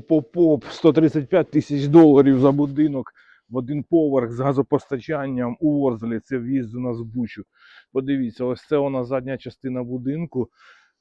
Поп-поп 135 тисяч доларів за будинок в один поверх з газопостачанням у Ворзелі. Це в'їзд у нас в Бучу. Подивіться, ось це у нас задня частина будинку.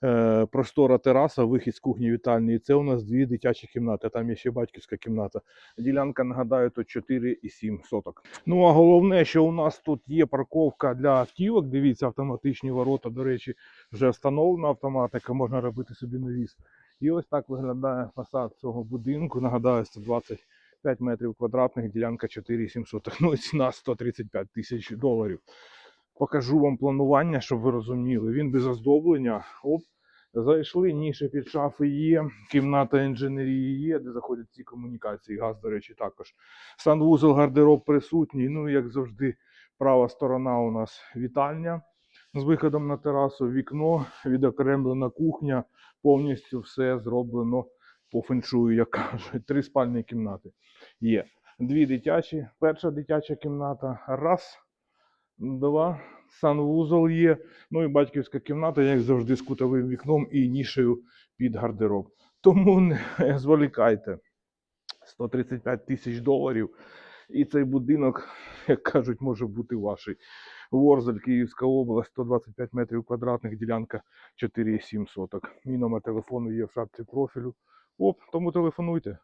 Е, простора тераса, вихід з кухні вітальні. Це у нас дві дитячі кімнати. Там є ще батьківська кімната. Ділянка, нагадаю, тут 4,7 соток. Ну а головне, що у нас тут є парковка для автівок. Дивіться, автоматичні ворота. До речі, вже встановлена автоматика, можна робити собі навіс. І ось так виглядає фасад цього будинку. Нагадаю, 125 метрів квадратних, ділянка 4700. Ну і ціна 135 тисяч доларів. Покажу вам планування, щоб ви розуміли. Він без оздоблення. Оп, зайшли, ніші під шафи є, кімната інженерії є, де заходять ці комунікації. Газ, до речі, також. Санвузол, гардероб присутній. Ну, як завжди, права сторона у нас вітальня з виходом на терасу, вікно, відокремлена кухня, повністю все зроблено по феншую, як кажуть. Три спальні кімнати є. Дві дитячі. Перша дитяча кімната. Раз, два. Санвузол є. Ну і батьківська кімната, як завжди, з кутовим вікном і нішею під гардероб. Тому не зволікайте. 135 тисяч доларів. І цей будинок, як кажуть, може бути ваший. Ворзель, Київська область, 125 метрів квадратних, ділянка 4,7 соток. Мій номер телефону є в шапці профілю. Оп, тому телефонуйте.